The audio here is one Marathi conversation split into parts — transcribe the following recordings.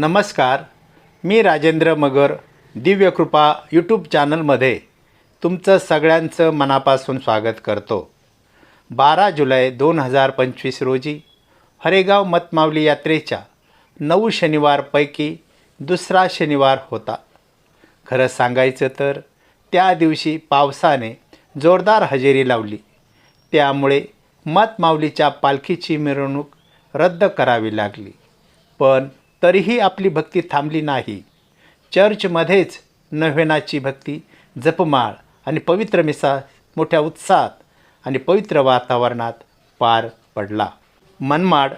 नमस्कार. मी राजेंद्र मगर दिव्यकृपा यूट्यूब चॅनलमध्ये तुमचं सगळ्यांचं मनापासून स्वागत करतो. बारा जुलै दोन हजार पंचवीस रोजी हरेगाव मतमावली यात्रेच्या नऊ शनिवारपैकी दुसरा शनिवार होता. खरं सांगायचं तर त्या दिवशी पावसाने जोरदार हजेरी लावली. त्यामुळे मतमावलीच्या पालखीची मिरवणूक रद्द करावी लागली. पण तरीही आपली भक्ती थांबली नाही. चर्चमध्येच नव्हेनाची भक्ती जपमाळ आणि पवित्र मिसा मोठ्या उत्साहात आणि पवित्र वातावरणात पार पडला. मनमाड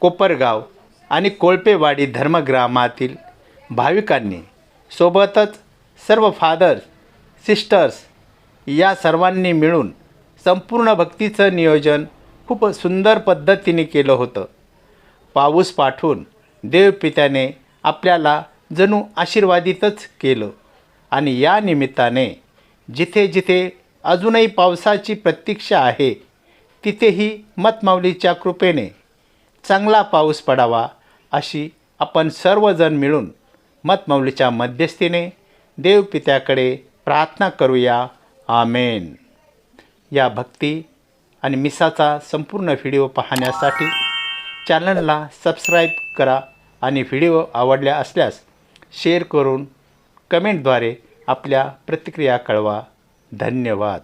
कोपरगाव आणि कोळपेवाडी धर्मग्रामातील भाविकांनी सोबतच सर्व फादर्स सिस्टर्स या सर्वांनी मिळून संपूर्ण भक्तीचं नियोजन खूप सुंदर पद्धतीने केलं होतं. पाऊस पाठवून देवपित्याने आपल्याला जणू आशीर्वादितच केलं. आणि या निमित्ताने जिथे जिथे अजूनही पावसाची प्रतीक्षा आहे तिथेही मतमाऊलीच्या कृपेने चांगला पाऊस पडावा अशी आपण सर्वजण मिळून मतमाऊलीच्या मध्यस्थीने देवपित्याकडे प्रार्थना करूया. आमेन. या भक्ती आणि मिसाचा संपूर्ण व्हिडिओ पाहण्यासाठी चॅनलला सबस्क्राईब करा आणि व्हिडिओ आवडल्या असल्यास शेअर करून कमेंटद्वारे आपल्या प्रतिक्रिया कळवा. धन्यवाद.